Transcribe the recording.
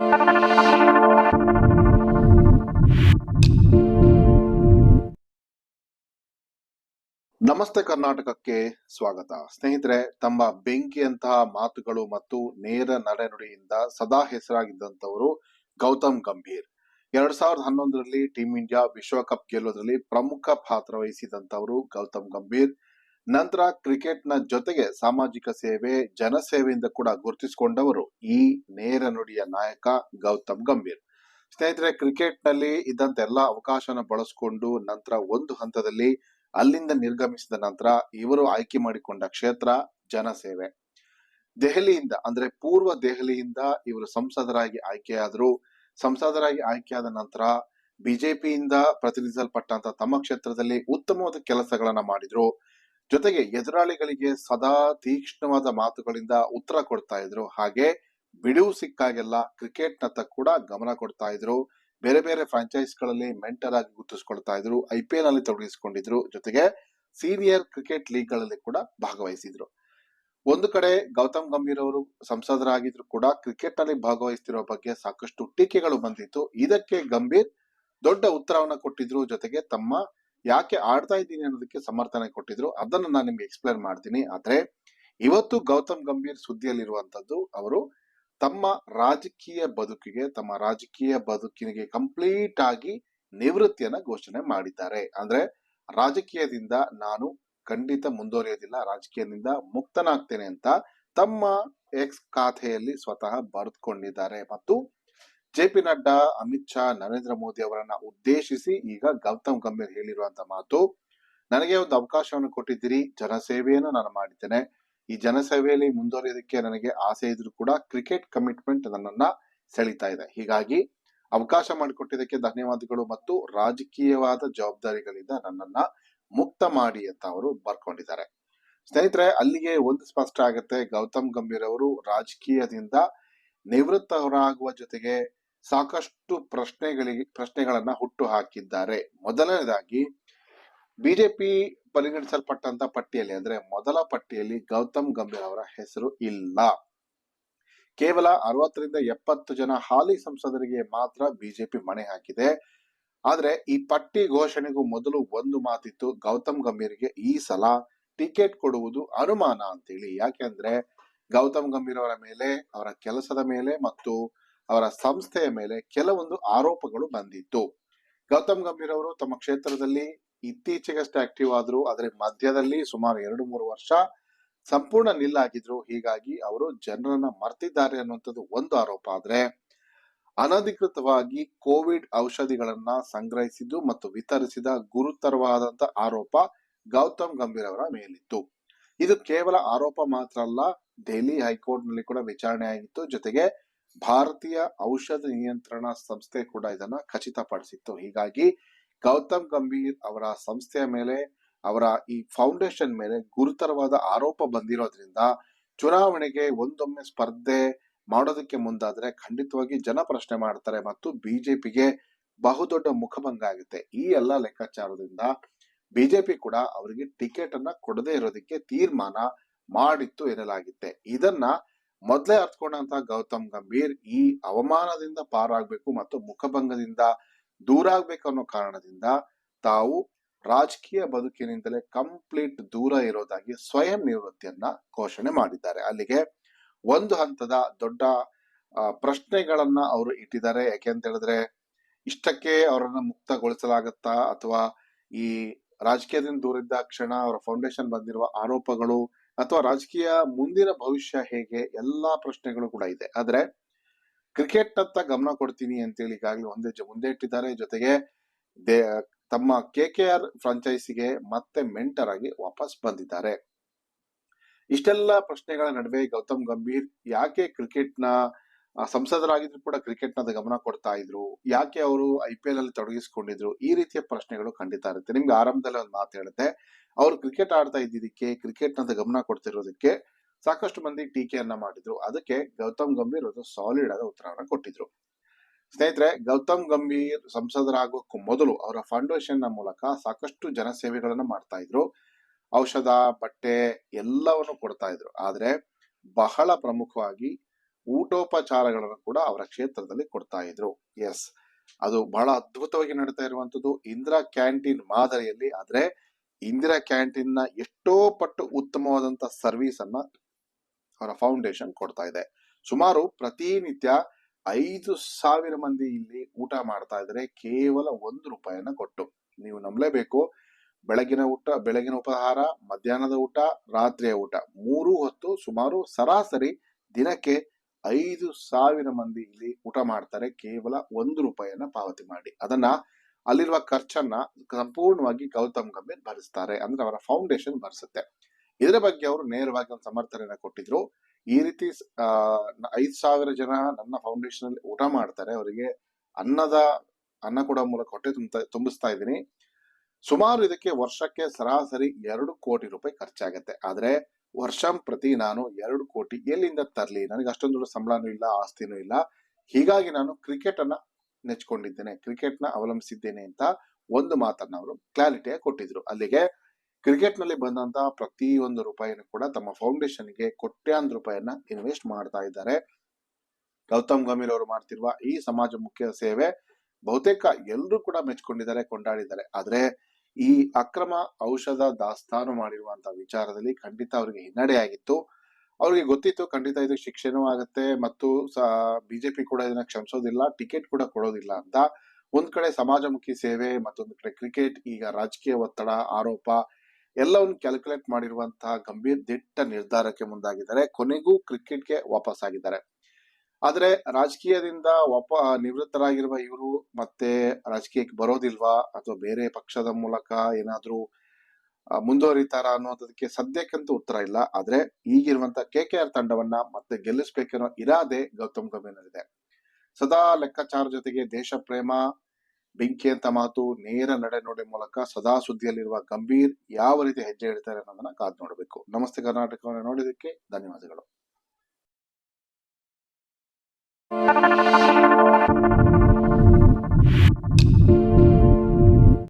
ನಮಸ್ತೆ ಕರ್ನಾಟಕಕ್ಕೆ ಸ್ವಾಗತ. ಸ್ನೇಹಿತರೆ, ತಮ್ಮ ಬೆಂಕಿಯಂತಹ ಮಾತುಗಳು ಮತ್ತು ನೇರ ನಡೆನುಡಿಯಿಂದ ಸದಾ ಹೆಸರಾಗಿದ್ದಂಥವರು ಗೌತಮ್ ಗಂಭೀರ್. ಎರಡ್ ಸಾವಿರದ ಹನ್ನೊಂದರಲ್ಲಿ ಟೀಂ ಇಂಡಿಯಾ ವಿಶ್ವಕಪ್ ಗೆಲ್ಲೋದ್ರಲ್ಲಿ ಪ್ರಮುಖ ಪಾತ್ರ ವಹಿಸಿದಂತವರು ಗೌತಮ್ ಗಂಭೀರ್. ನಂತರ ಕ್ರಿಕೆಟ್ನ ಜೊತೆಗೆ ಸಾಮಾಜಿಕ ಸೇವೆ, ಜನಸೇವೆಯಿಂದ ಕೂಡ ಗುರುತಿಸಿಕೊಂಡವರು ಈ ನೇರ ನುಡಿಯ ನಾಯಕ ಗೌತಮ್ ಗಂಭೀರ್. ಸ್ನೇಹಿತರೆ, ಕ್ರಿಕೆಟ್ನಲ್ಲಿ ಇದ್ದಂತ ಎಲ್ಲ ಅವಕಾಶನ ಬಳಸಿಕೊಂಡು ನಂತರ ಒಂದು ಹಂತದಲ್ಲಿ ಅಲ್ಲಿಂದ ನಿರ್ಗಮಿಸಿದ ನಂತರ ಇವರು ಆಯ್ಕೆ ಮಾಡಿಕೊಂಡ ಕ್ಷೇತ್ರ ಜನಸೇವೆ. ದೆಹಲಿಯಿಂದ, ಅಂದ್ರೆ ಪೂರ್ವ ದೆಹಲಿಯಿಂದ ಇವರು ಸಂಸದರಾಗಿ ಆಯ್ಕೆಯಾದರು. ಸಂಸದರಾಗಿ ಆಯ್ಕೆಯಾದ ನಂತರ ಬಿಜೆಪಿಯಿಂದ ಪ್ರತಿನಿಧಿಸಲ್ಪಟ್ಟಂತ ತಮ್ಮ ಕ್ಷೇತ್ರದಲ್ಲಿ ಉತ್ತಮವಾದ ಕೆಲಸಗಳನ್ನ ಮಾಡಿದ್ರು. ಜೊತೆಗೆ ಎದುರಾಳಿಗಳಿಗೆ ಸದಾ ತೀಕ್ಷ್ಣವಾದ ಮಾತುಗಳಿಂದ ಉತ್ತರ ಕೊಡ್ತಾ ಇದ್ರು. ಹಾಗೆ ಬಿಡುವು ಸಿಕ್ಕಾಗೆಲ್ಲ ಕ್ರಿಕೆಟ್ನತ್ತ ಕೂಡ ಗಮನ ಕೊಡ್ತಾ ಇದ್ರು. ಬೇರೆ ಬೇರೆ ಫ್ರಾಂಚೈಸ್ಗಳಲ್ಲಿ ಮೆಂಟರ್ ಆಗಿ ಗುರುತಿಸಿಕೊಳ್ತಾ ಇದ್ರು. ಐ ಪಿ ಎಲ್ ಅಲ್ಲಿ ತೊಡಗಿಸಿಕೊಂಡಿದ್ರು. ಜೊತೆಗೆ ಸೀನಿಯರ್ ಕ್ರಿಕೆಟ್ ಲೀಗ್ಗಳಲ್ಲಿ ಕೂಡ ಭಾಗವಹಿಸಿದ್ರು. ಒಂದು ಕಡೆ ಗೌತಮ್ ಗಂಭೀರ್ ಅವರು ಸಂಸದರಾಗಿದ್ರು ಕೂಡ ಕ್ರಿಕೆಟ್ನಲ್ಲಿ ಭಾಗವಹಿಸ್ತಿರೋ ಬಗ್ಗೆ ಸಾಕಷ್ಟು ಟೀಕೆಗಳು ಬಂದಿತ್ತು. ಇದಕ್ಕೆ ಗಂಭೀರ್ ದೊಡ್ಡ ಉತ್ತರವನ್ನು ಕೊಟ್ಟಿದ್ರು. ಜೊತೆಗೆ ತಮ್ಮ ಯಾಕೆ ಆಡ್ತಾ ಇದ್ದೀನಿ ಅನ್ನೋದಕ್ಕೆ ಸಮರ್ಥನೆ ಕೊಟ್ಟಿದ್ರು. ಅದನ್ನ ನಾನು ನಿಮ್ಗೆ ಎಕ್ಸ್ಪ್ಲೇನ್ ಮಾಡ್ತೀನಿ. ಆದ್ರೆ ಇವತ್ತು ಗೌತಮ್ ಗಂಭೀರ್ ಸುದ್ದಿಯಲ್ಲಿರುವಂತದ್ದು ಅವರು ತಮ್ಮ ರಾಜಕೀಯ ಬದುಕಿಗೆ, ತಮ್ಮ ರಾಜಕೀಯ ಬದುಕಿನಿಗೆ ಕಂಪ್ಲೀಟ್ ಆಗಿ ನಿವೃತ್ತಿಯನ್ನ ಘೋಷಣೆ ಮಾಡಿದ್ದಾರೆ. ಅಂದ್ರೆ ರಾಜಕೀಯದಿಂದ ನಾನು ಖಂಡಿತ ಮುಂದುವರಿಯೋದಿಲ್ಲ, ರಾಜಕೀಯದಿಂದ ಮುಕ್ತನಾಗ್ತೇನೆ ಅಂತ ತಮ್ಮ ಎಕ್ಸ್ ಖಾತೆಯಲ್ಲಿ ಸ್ವತಃ ಬರೆದುಕೊಂಡಿದ್ದಾರೆ. ಮತ್ತು ಜೆ ಪಿ ನಡ್ಡಾ, ಅಮಿತ್ ಶಾ, ನರೇಂದ್ರ ಮೋದಿ ಅವರನ್ನ ಉದ್ದೇಶಿಸಿ ಈಗ ಗೌತಮ್ ಗಂಭೀರ್ ಹೇಳಿರುವಂತ ಮಾತು, ನನಗೆ ಒಂದು ಅವಕಾಶವನ್ನು ಕೊಟ್ಟಿದ್ದೀರಿ, ಜನಸೇವೆಯನ್ನು ನಾನು ಮಾಡಿದ್ದೇನೆ. ಈ ಜನಸೇವೆಯಲ್ಲಿ ಮುಂದುವರಿಯೋದಕ್ಕೆ ನನಗೆ ಆಸೆ ಇದ್ರೂ ಕೂಡ ಕ್ರಿಕೆಟ್ ಕಮಿಟ್ಮೆಂಟ್ ನನ್ನನ್ನ ಸೆಳೀತಾ ಇದೆ. ಹೀಗಾಗಿ ಅವಕಾಶ ಮಾಡಿಕೊಟ್ಟಿದ್ದಕ್ಕೆ ಧನ್ಯವಾದಗಳು ಮತ್ತು ರಾಜಕೀಯವಾದ ಜವಾಬ್ದಾರಿಗಳಿಂದ ನನ್ನನ್ನ ಮುಕ್ತ ಮಾಡಿ ಅಂತ ಅವರು ಬರ್ಕೊಂಡಿದ್ದಾರೆ. ಸ್ನೇಹಿತರೆ, ಅಲ್ಲಿಗೆ ಒಂದು ಸ್ಪಷ್ಟ ಆಗುತ್ತೆ. ಗೌತಮ್ ಗಂಭೀರ್ ಅವರು ರಾಜಕೀಯದಿಂದ ನಿವೃತ್ತರಾಗುವ ಜೊತೆಗೆ ಸಾಕಷ್ಟು ಪ್ರಶ್ನೆಗಳಿಗೆ, ಪ್ರಶ್ನೆಗಳನ್ನ ಹುಟ್ಟು ಹಾಕಿದ್ದಾರೆ ಮೊದಲನೇದಾಗಿ ಬಿಜೆಪಿ ಪರಿಗಣಿಸಲ್ಪಟ್ಟಂತ ಪಟ್ಟಿಯಲ್ಲಿ, ಅಂದ್ರೆ ಮೊದಲ ಪಟ್ಟಿಯಲ್ಲಿ ಗೌತಮ್ ಗಂಭೀರ್ ಅವರ ಹೆಸರು ಇಲ್ಲ. ಕೇವಲ ಅರವತ್ತರಿಂದ ಎಪ್ಪತ್ತು ಜನ ಹಾಲಿ ಸಂಸದರಿಗೆ ಮಾತ್ರ ಬಿಜೆಪಿ ಮಣೆ ಹಾಕಿದೆ. ಆದ್ರೆ ಈ ಪಟ್ಟಿ ಘೋಷಣೆಗೂ ಮೊದಲು ಒಂದು ಮಾತಿತ್ತು, ಗೌತಮ್ ಗಂಭೀರ್ಗೆ ಈ ಸಲ ಟಿಕೆಟ್ ಕೊಡುವುದು ಅನುಮಾನ ಅಂತೇಳಿ. ಯಾಕೆಂದ್ರೆ ಗೌತಮ್ ಗಂಭೀರ್ ಅವರ ಮೇಲೆ, ಅವರ ಕೆಲಸದ ಮೇಲೆ ಮತ್ತು ಅವರ ಸಂಸ್ಥೆಯ ಮೇಲೆ ಕೆಲವೊಂದು ಆರೋಪಗಳು ಬಂದಿತ್ತು. ಗೌತಮ್ ಗಂಭೀರ್ ಅವರು ತಮ್ಮ ಕ್ಷೇತ್ರದಲ್ಲಿ ಇತ್ತೀಚೆಗಷ್ಟೇ ಆಕ್ಟಿವ್ ಆದ್ರು, ಆದರೆ ಮಧ್ಯದಲ್ಲಿ ಸುಮಾರು ಎರಡು ಮೂರು ವರ್ಷ ಸಂಪೂರ್ಣ ನಿಲ್ಲಾಗಿದ್ರು. ಹೀಗಾಗಿ ಅವರು ಜನರನ್ನ ಮರ್ತಿದ್ದಾರೆ ಅನ್ನುವಂಥದ್ದು ಒಂದು ಆರೋಪ ಆದ್ರೆ, ಅನಧಿಕೃತವಾಗಿ ಕೋವಿಡ್ ಔಷಧಿಗಳನ್ನ ಸಂಗ್ರಹಿಸಿದ್ದು ಮತ್ತು ವಿತರಿಸಿದ ಗುರುತರವಾದಂತ ಆರೋಪ ಗೌತಮ್ ಗಂಭೀರ್ ಅವರ ಮೇಲಿತ್ತು. ಇದು ಕೇವಲ ಆರೋಪ ಮಾತ್ರ ಅಲ್ಲ, ದೆಹಲಿ ಹೈಕೋರ್ಟ್ನಲ್ಲಿ ಕೂಡ ವಿಚಾರಣೆ ಆಗಿತ್ತು. ಜೊತೆಗೆ ಭಾರತೀಯ ಔಷಧ ನಿಯಂತ್ರಣ ಸಂಸ್ಥೆ ಕೂಡ ಇದನ್ನ ಖಚಿತಪಡಿಸಿತ್ತು. ಹೀಗಾಗಿ ಗೌತಮ್ ಗಂಭೀರ್ ಅವರ ಸಂಸ್ಥೆಯ ಮೇಲೆ, ಅವರ ಈ ಫೌಂಡೇಶನ್ ಮೇಲೆ ಗುರುತರವಾದ ಆರೋಪ ಬಂದಿರೋದ್ರಿಂದ ಚುನಾವಣೆಗೆ ಒಂದೊಮ್ಮೆ ಸ್ಪರ್ಧೆ ಮಾಡೋದಕ್ಕೆ ಮುಂದಾದ್ರೆ ಖಂಡಿತವಾಗಿ ಜನ ಪ್ರಶ್ನೆ ಮಾಡ್ತಾರೆ ಮತ್ತು ಬಿಜೆಪಿಗೆ ಬಹುದೊಡ್ಡ ಮುಖಭಂಗ ಆಗುತ್ತೆ. ಈ ಎಲ್ಲ ಲೆಕ್ಕಾಚಾರದಿಂದ ಬಿಜೆಪಿ ಕೂಡ ಅವರಿಗೆ ಟಿಕೆಟ್ ಅನ್ನ ಕೊಡದೇ ಇರೋದಕ್ಕೆ ತೀರ್ಮಾನ ಮಾಡಿತ್ತು ಎನ್ನಲಾಗಿತ್ತೆ ಇದನ್ನ ಮೊದಲೇ ಅರ್ಥಕೊಂಡಂತ ಗೌತಮ್ ಗಂಭೀರ್ ಈ ಅವಮಾನದಿಂದ ಪಾರಾಗಬೇಕು ಮತ್ತು ಮುಖಭಂಗದಿಂದ ದೂರ ಆಗ್ಬೇಕು ಅನ್ನೋ ಕಾರಣದಿಂದ ತಾವು ರಾಜಕೀಯ ಬದುಕಿನಿಂದಲೇ ಕಂಪ್ಲೀಟ್ ದೂರ ಇರೋದಾಗಿ ಸ್ವಯಂ ನಿವೃತ್ತಿಯನ್ನ ಘೋಷಣೆ ಮಾಡಿದ್ದಾರೆ. ಅಲ್ಲಿಗೆ ಒಂದು ಹಂತದ ದೊಡ್ಡ ಪ್ರಶ್ನೆಗಳನ್ನ ಅವರು ಇಟ್ಟಿದ್ದಾರೆ. ಯಾಕೆ ಅಂತ ಹೇಳಿದ್ರೆ ಇಷ್ಟಕ್ಕೆ ಅವರನ್ನ ಮುಕ್ತಗೊಳಿಸಲಾಗತ್ತಾ ಅಥವಾ ಈ ರಾಜಕೀಯದಿಂದ ದೂರಿದ್ದ ಕ್ಷಣ ಅವರ ಫೌಂಡೇಶನ್ ಬಂದಿರುವ ಆರೋಪಗಳು ಅಥವಾ ರಾಜಕೀಯ ಮುಂದಿನ ಭವಿಷ್ಯ ಹೇಗೆ ಎಲ್ಲಾ ಪ್ರಶ್ನೆಗಳು ಕೂಡ ಇದೆ. ಆದ್ರೆ ಕ್ರಿಕೆಟ್ ಅಂತ ಗಮನ ಕೊಡ್ತೀನಿ ಅಂತೇಳಿ ಈಗಾಗಲೇ ಒಂದೇ ಮುಂದೆ ಇಟ್ಟಿದ್ದಾರೆ. ಜೊತೆಗೆ ದೇ, ತಮ್ಮ ಕೆ ಕೆ ಆರ್ ಫ್ರಾಂಚೈಸಿಗೆ ಮತ್ತೆ ಮೆಂಟರ್ ಆಗಿ ವಾಪಸ್ ಬಂದಿದ್ದಾರೆ. ಇಷ್ಟೆಲ್ಲ ಪ್ರಶ್ನೆಗಳ ನಡುವೆ ಗೌತಮ್ ಗಂಭೀರ್ ಯಾಕೆ ಕ್ರಿಕೆಟ್ನ ಸಂಸದರಾಗಿದ್ರು ಕೂಡ ಕ್ರಿಕೆಟ್ ಗಮನ ಕೊಡ್ತಾ ಇದ್ರು. ಯಾಕೆ ಅವರು ಐ ಪಿ ಎಲ್ ಅಲ್ಲಿ ತೊಡಗಿಸಿಕೊಂಡಿದ್ರು? ಈ ರೀತಿಯ ಪ್ರಶ್ನೆಗಳು ಖಂಡಿತ ಇರುತ್ತೆ. ನಿಮ್ಗೆ ಆರಂಭದಲ್ಲಿ ಒಂದು ಮಾತು ಹೇಳುತ್ತೆ. ಅವರು ಕ್ರಿಕೆಟ್ ಆಡ್ತಾ ಇದ್ದಿದ್ದಕ್ಕೆ ಕ್ರಿಕೆಟ್ ಗಮನ ಕೊಡ್ತಿರೋದಕ್ಕೆ ಸಾಕಷ್ಟು ಮಂದಿ ಟೀಕೆಯನ್ನ ಮಾಡಿದ್ರು. ಅದಕ್ಕೆ ಗೌತಮ್ ಗಂಭೀರ್ ಒಂದು ಸಾಲಿಡ್ ಆದ ಉತ್ತರವನ್ನ ಕೊಟ್ಟಿದ್ರು. ಸ್ನೇಹಿತರೆ, ಗೌತಮ್ ಗಂಭೀರ್ ಸಂಸದರಾಗೋಕ್ಕೂ ಮೊದಲು ಅವರ ಫೌಂಡೇಶನ್ನ ಮೂಲಕ ಸಾಕಷ್ಟು ಜನಸೇವೆಗಳನ್ನ ಮಾಡ್ತಾ ಇದ್ರು. ಔಷಧ, ಬಟ್ಟೆ ಎಲ್ಲವನ್ನು ಕೊಡ್ತಾ ಇದ್ರು. ಆದ್ರೆ ಬಹಳ ಪ್ರಮುಖವಾಗಿ ಊಟೋಪಚಾರಗಳನ್ನು ಕೂಡ ಅವರ ಕ್ಷೇತ್ರದಲ್ಲಿ ಕೊಡ್ತಾ ಇದ್ರು. ಎಸ್ ಅದು ಬಹಳ ಅದ್ಭುತವಾಗಿ ನಡೀತಾ ಇರುವಂತದ್ದು ಇಂದಿರಾ ಕ್ಯಾಂಟೀನ್ ಮಾದರಿಯಲ್ಲಿ ಆದ್ರೆ ಇಂದಿರಾ ಕ್ಯಾಂಟೀನ್ನ ಎಷ್ಟೋ ಪಟ್ಟು ಉತ್ತಮವಾದಂತ ಸರ್ವಿಸ್ ಅನ್ನ ಅವರ ಫೌಂಡೇಶನ್ ಕೊಡ್ತಾ ಇದೆ. ಸುಮಾರು ಪ್ರತಿನಿತ್ಯ ಐದು ಸಾವಿರ ಮಂದಿ ಇಲ್ಲಿ ಊಟ ಮಾಡ್ತಾ ಇದ್ರೆ ಕೇವಲ ಒಂದು ರೂಪಾಯಿಯನ್ನ ಕೊಟ್ಟು. ನೀವು ನಂಬಲೇಬೇಕು. ಬೆಳಗಿನ ಊಟ, ಬೆಳಗಿನ ಉಪಹಾರ, ಮಧ್ಯಾಹ್ನದ ಊಟ, ರಾತ್ರಿಯ ಊಟ. ಮೂರು ಹೊತ್ತು ಸುಮಾರು ಸರಾಸರಿ ದಿನಕ್ಕೆ ಐದು ಸಾವಿರ ಮಂದಿ ಇಲ್ಲಿ ಊಟ ಮಾಡ್ತಾರೆ, ಕೇವಲ ಒಂದು ರೂಪಾಯಿಯನ್ನ ಪಾವತಿ ಮಾಡಿ. ಅದನ್ನ ಅಲ್ಲಿರುವ ಖರ್ಚನ್ನ ಸಂಪೂರ್ಣವಾಗಿ ಗೌತಮ್ ಗಂಭೀರ್ ಭರಿಸ್ತಾರೆ. ಅಂದ್ರೆ ಅವರ ಫೌಂಡೇಶನ್ ಭರಿಸುತ್ತೆ. ಇದರ ಬಗ್ಗೆ ಅವರು ನೇರವಾಗಿ ಒಂದು ಸಮರ್ಥನೆಯನ್ನ ಕೊಟ್ಟಿದ್ರು. ಈ ರೀತಿ ಐದು ಸಾವಿರ ಜನ ನನ್ನ ಫೌಂಡೇಶನ್ ಅಲ್ಲಿ ಊಟ ಮಾಡ್ತಾರೆ. ಅವರಿಗೆ ಅನ್ನದ, ಅನ್ನ ಕೂಡ ಮೂಲಕ ಹೊಟ್ಟೆ ತುಂಬ ತುಂಬಿಸ್ತಾ ಇದ್ದೀನಿ. ಸುಮಾರು ಇದಕ್ಕೆ ವರ್ಷಕ್ಕೆ ಸರಾಸರಿ ಎರಡು ಕೋಟಿ ರೂಪಾಯಿ ಖರ್ಚಾಗತ್ತೆ. ಆದ್ರೆ ವರ್ಷ ಪ್ರತಿ ನಾನು ಎರಡು ಕೋಟಿ. ಎಲ್ಲಿಂದ ತರಲಿ? ನನಗೆ ಅಷ್ಟೊಂದು ದೊಡ್ಡ ಸಂಬಳನೂ ಇಲ್ಲ, ಆಸ್ತಿನೂ ಇಲ್ಲ. ಹೀಗಾಗಿ ನಾನು ಕ್ರಿಕೆಟ್ ಅನ್ನ ನೆಚ್ಕೊಂಡಿದ್ದೇನೆ ಕ್ರಿಕೆಟ್ನ ಅವಲಂಬಿಸಿದ್ದೇನೆ ಅಂತ ಒಂದು ಮಾತನ್ನ ಅವರು ಕ್ಲಾರಿಟಿಯಾಗಿ ಕೊಟ್ಟಿದ್ರು. ಅಲ್ಲಿಗೆ ಕ್ರಿಕೆಟ್ನಲ್ಲಿ ಬಂದಂತ ಪ್ರತಿ ಒಂದು ರೂಪಾಯಿನೂ ಕೂಡ ತಮ್ಮ ಫೌಂಡೇಶನ್ಗೆ ಕೋಟ್ಯಾಂತರ ರೂಪಾಯಿಯನ್ನ ಇನ್ವೆಸ್ಟ್ ಮಾಡ್ತಾ ಇದ್ದಾರೆ. ಗೌತಮ್ ಗಂಭೀರ್ ಅವರು ಮಾಡ್ತಿರುವ ಈ ಸಮಾಜ ಮುಖ್ಯ ಸೇವೆ ಬಹುತೇಕ ಎಲ್ಲರೂ ಕೂಡ ಮೆಚ್ಕೊಂಡಿದ್ದಾರೆ, ಕೊಂಡಾಡಿದ್ದಾರೆ. ಆದ್ರೆ ಈ ಅಕ್ರಮ ಔಷಧ ದಾಸ್ತಾನು ಮಾಡಿರುವಂತಹ ವಿಚಾರದಲ್ಲಿ ಖಂಡಿತ ಅವರಿಗೆ ಹಿನ್ನಡೆ ಆಗಿತ್ತು. ಅವ್ರಿಗೆ ಗೊತ್ತಿತ್ತು, ಖಂಡಿತ ಇದು ಶಿಕ್ಷೆನೂ ಆಗತ್ತೆ ಮತ್ತು ಬಿಜೆಪಿ ಕೂಡ ಇದನ್ನ ಕ್ಷಮಿಸೋದಿಲ್ಲ, ಟಿಕೆಟ್ ಕೂಡ ಕೊಡೋದಿಲ್ಲ ಅಂತ ಒಂದ್ ಕಡೆ ಸಮಾಜಮುಖಿ ಸೇವೆ ಮತ್ತೊಂದು ಕಡೆ ಕ್ರಿಕೆಟ್, ಈಗ ರಾಜಕೀಯ ಒತ್ತಡ, ಆರೋಪ ಎಲ್ಲವನ್ನು ಕ್ಯಾಲ್ಕುಲೇಟ್ ಮಾಡಿರುವಂತಹ ಗಂಭೀರ್ ದಿಟ್ಟ ನಿರ್ಧಾರಕ್ಕೆ ಮುಂದಾಗಿದ್ದಾರೆ. ಕೊನೆಗೂ ಕ್ರಿಕೆಟ್ಗೆ ವಾಪಸ್ ಆಗಿದ್ದಾರೆ ಆದ್ರೆ ರಾಜಕೀಯದಿಂದ ವಾಪ ನಿವೃತ್ತರಾಗಿರುವ ಇವರು ಮತ್ತೆ ರಾಜಕೀಯಕ್ಕೆ ಬರೋದಿಲ್ವಾ? ಅಥವಾ ಬೇರೆ ಪಕ್ಷದ ಮೂಲಕ ಏನಾದರೂ ಮುಂದುವರಿತಾರ ಅನ್ನೋದಕ್ಕೆ ಸದ್ಯಕ್ಕಂತೂ ಉತ್ತರ ಇಲ್ಲ. ಆದ್ರೆ ಈಗಿರುವಂತ ಕೆ ಕೆ ಆರ್ ತಂಡವನ್ನ ಮತ್ತೆ ಗೆಲ್ಲಿಸ್ಬೇಕೆನ್ನೋ ಇರಾದೆ ಗೌತಮ್ ಗಂಭೀರ್ನಲ್ಲಿದೆ. ಸದಾ ಲೆಕ್ಕಾಚಾರ ಜೊತೆಗೆ ದೇಶ ಪ್ರೇಮ ಬೆಂಕಿ ಅಂತ ಮಾತು ನೇರ ನಡೆ ನೋಡಿ ಮೂಲಕ ಸದಾ ಸುದ್ದಿಯಲ್ಲಿರುವ ಗಂಭೀರ್ ಯಾವ ರೀತಿ ಹೆಜ್ಜೆ ಇಡ್ತಾರೆ ಅನ್ನೋದನ್ನ ಕಾದ್ ನೋಡಬೇಕು. ನಮಸ್ತೆ ಕರ್ನಾಟಕವನ್ನು ನೋಡಿದಕ್ಕೆ ಧನ್ಯವಾದಗಳು. Thank you.